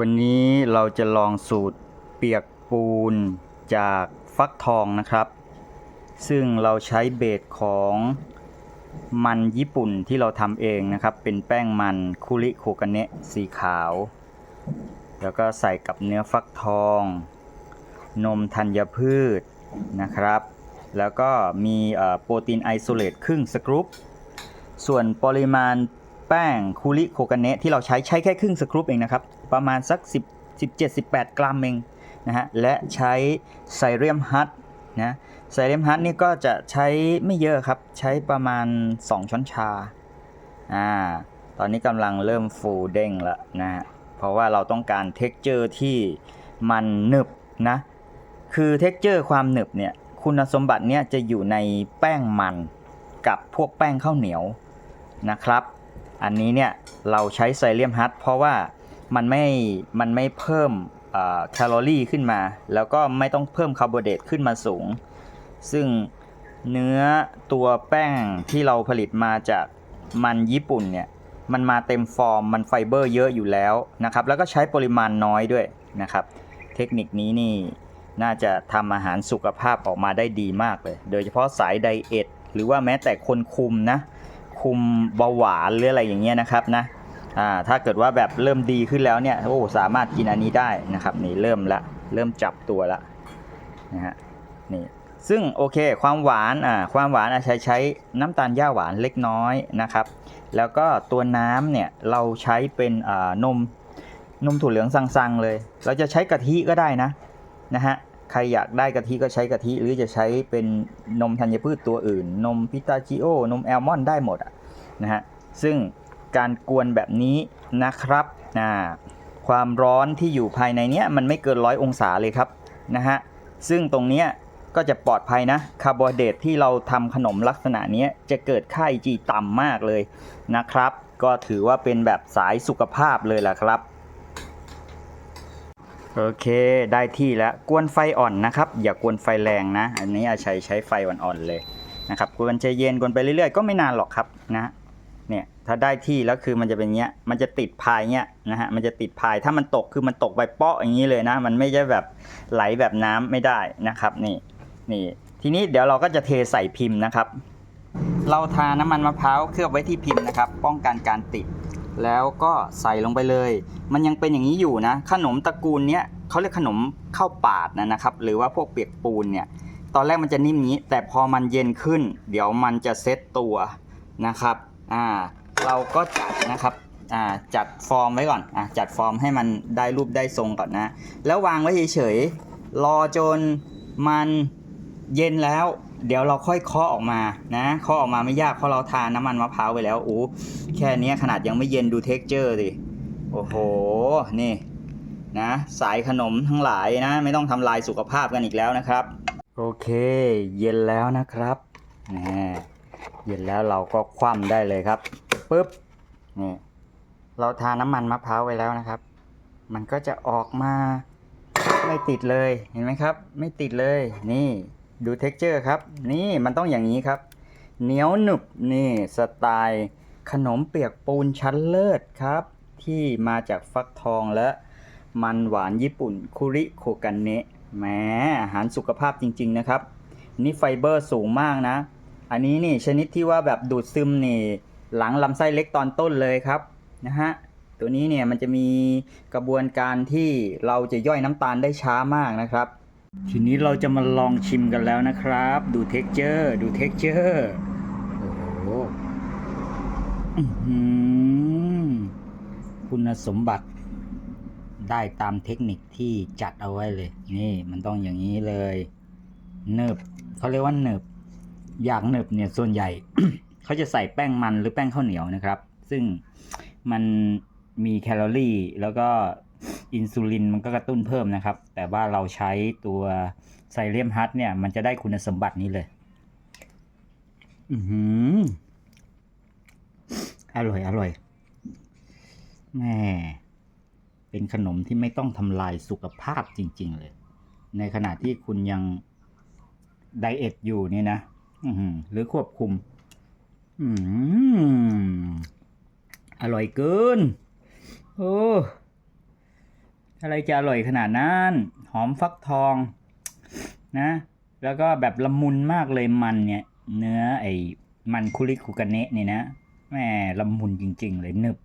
วันนี้เราจะลองสูตรเปียกปูนจากฟักทองนะครับ ซึ่งเราใช้เบสของมันญี่ปุ่นที่เราทำเองนะครับ เป็นแป้งมันคุริโคกะเนะสีขาว แล้วก็ใส่กับเนื้อฟักทอง นมธัญพืชนะครับ แล้วก็มีโปรตีนไอโซเลตครึ่งสกรูปส่วนปริมาณ แป้งคูริโคกะเนะที่เราใช้ใช้แค่ครึ่งสกรูปเองนะครับ ประมาณสัก 10 17 18 กรัมเองนะฮะและใช้ไซเรียมฮัตนะไซเรียมฮัตนี่ก็จะใช้ไม่เยอะครับ ใช้ประมาณ 2 ช้อนชาอ่าตอนนี้กำลังเริ่มฟูเด้งแล้วนะฮะเพราะว่าเราต้องการเท็กเจอร์ที่มันหนึบนะคือเท็กเจอร์ความหนึบเนี่ยคุณสมบัติเนี่ยจะอยู่ในแป้งมันกับพวกแป้งข้าวเหนียวนะครับ อันนี้เนี่ยเราใช้ไซเลียมฮัตเพราะว่ามันไม่ มันไม่เพิ่มแคลอรี่ขึ้นมา แล้วก็ไม่ต้องเพิ่มคาร์โบไฮเดรตขึ้นมาสูง ซึ่งเนื้อตัวแป้งที่เราผลิตมาจากมันญี่ปุ่นเนี่ย มันมาเต็มฟอร์ม มันไฟเบอร์เยอะอยู่แล้วนะครับ แล้วก็ใช้ปริมาณน้อยด้วยนะครับ เทคนิคนี้นี่น่าจะทำอาหารสุขภาพออกมาได้ดีมากเลย โดยเฉพาะสายไดเอทหรือว่าแม้แต่คนคุมนะ คุมเบาหวานหรืออะไรอย่างเงี้ยนะครับนะอ่าถ้าเกิดว่าแบบเริ่มดีขึ้นแล้วเนี่ยโอ้สามารถกินอันนี้ได้นะครับนี่เริ่มละเริ่มจับตัวละนะฮะนี่ซึ่งโอเคความหวานอ่าความหวานอาจจะใช้น้ำตาลหญ้าหวานเล็กน้อยนะครับ แล้วก็ตัวน้ำเนี่ยเราใช้เป็นอ่านมนมถั่วเหลืองสังๆเลย เราจะใช้กะทิก็ได้นะนะฮะ ใครอยากได้กะทิก็ใช้กะทิ หรือจะใช้เป็นนมธัญพืชตัวอื่น นมพิตาชิโอ นมแอลมอนด์ได้หมดอะนะฮะซึ่งการกวนแบบนี้นะครับอ่าความร้อนที่อยู่ภายในเนี้ยมันไม่เกินร้อยองศาเลยครับนะฮะซึ่งตรงเนี้ยก็จะปลอดภัยนะคาร์โบไฮเดรตที่เราทำขนมลักษณะนี้จะเกิดค่า IG ต่ำมากเลยนะครับ ก็ถือว่าเป็นแบบสายสุขภาพเลยล่ะครับ โอเคได้ที่แล้วกวนไฟอ่อนนะครับ อย่ากวนไฟแรงนะ อันนี้อาชัยใช้ไฟอ่อนๆเลยนะครับกวนใจเย็นกวนไปเรื่อยๆ ก็ไม่นานหรอกครับนะเนี่ยถ้าได้ที่แล้วคือมันจะเป็นเงี้ยมันจะติดพายเงี้ยนะฮะมันจะติดพายถ้ามันตกคือมันตกไปเปาะอย่างนี้เลยนะ มันไม่ใช่แบบไหลแบบน้ำไม่ได้นะครับนี่นี่ทีนี้เดี๋ยวเราก็จะเทใส่พิมพ์นะครับ เราทาน้ำมันมะพร้าวเคลือบไว้ที่พิมพ์นะครับ ป้องกันการติด แล้วก็ใส่ลงไปเลย มันยังเป็นอย่างนี้อยู่นะ ขนมตระกูลเนี้ยเขาเรียกขนมข้าวปาดนะนะครับ หรือว่าพวกเปียกปูนเนี่ย ตอนแรกมันจะนิ่มอย่างนี้ แต่พอมันเย็นขึ้น เดี๋ยวมันจะเซตตัวนะครับ อ่า เราก็จัดนะครับอ่าจัดฟอร์มไว้ก่อนอ่าจัดฟอร์มให้มันได้รูปได้ทรงก่อนนะ แล้ววางไว้เฉยๆ รอจนมันเย็นแล้ว เดี๋ยวเราค่อยเคาะออกมานะเคาะออกมาไม่ยากเพราะเราทาน้ำมันมะพร้าวไปแล้วอู้แค่นี้ขนาดยังไม่เย็นดูเท็กเจอร์ดิโอ้โหนี่นะสายขนมทั้งหลายนะ ไม่ต้องทำลายสุขภาพกันอีกแล้วนะครับ โอเค เย็นแล้วนะครับนี่เย็นแล้วเราก็คว่ำได้เลยครับปุ๊บนี่เราทาน้ำมันมะพร้าวไว้แล้วนะครับ มันก็จะออกมาไม่ติดเลยเห็นไหมครับ ไม่ติดเลยนี่ ดูเท็กเจอร์ครับ นี่มันต้องอย่างนี้ครับ เหนียวหนึบนี่สไตล์ขนมเปียกปูนชั้นเลิศครับ ที่มาจากฟักทองและมันหวานญี่ปุ่นคุริโคกันเนะแหมอาหารสุขภาพจริง ๆ นะครับ นี่ไฟเบอร์สูงมากนะ อันนี้นี่ชนิดที่ว่าแบบดูดซึมนี่ หลังลำไส้เล็กตอนต้นเลยครับนะฮะตัวนี้เนี่ยมันจะมีกระบวนการที่เราจะย่อยน้ำตาลได้ช้ามากนะครับ ทีนี้เราจะมาลองชิมกันแล้วนะครับ ดูเท็กเจอร์ดูเท็กเจอร์โอ้โหอื้อหือคุณสมบัติได้ตามเทคนิคที่จัดเอาไว้เลย นี่มันต้องอย่างนี้เลยเนิบเขาเรียกว่าเนิบอยางเนิบเนี่ยส่วนใหญ่ เขาจะใส่แป้งมันหรือแป้งข้าวเหนียวนะครับ ซึ่งมันมีแคลอรี่แล้วก็ อินซูลินมันก็กระตุ้นเพิ่มนะครับ แต่ว่าเราใช้ตัวไซเลียมฮัตเนี่ย มันจะได้คุณสมบัตินี้เลยอือหืออร่อย อร่อยแม่เป็นขนมที่ไม่ต้องทำลายสุขภาพจริง ๆ เลย ในขณะที่คุณยังไดเอทอยู่เนี่ยนะอือหือหรือควบคุม อืมอร่อยเกิน โอ้ อะไรจะอร่อยขนาดนั้น หอมฟักทองนะ แล้วก็แบบละมุนมากเลยมันเนี่ย เนื้อไอ้มันคุริคุกะเนะเนี่ยนะแม่ละมุนจริง ๆ เลยนึบ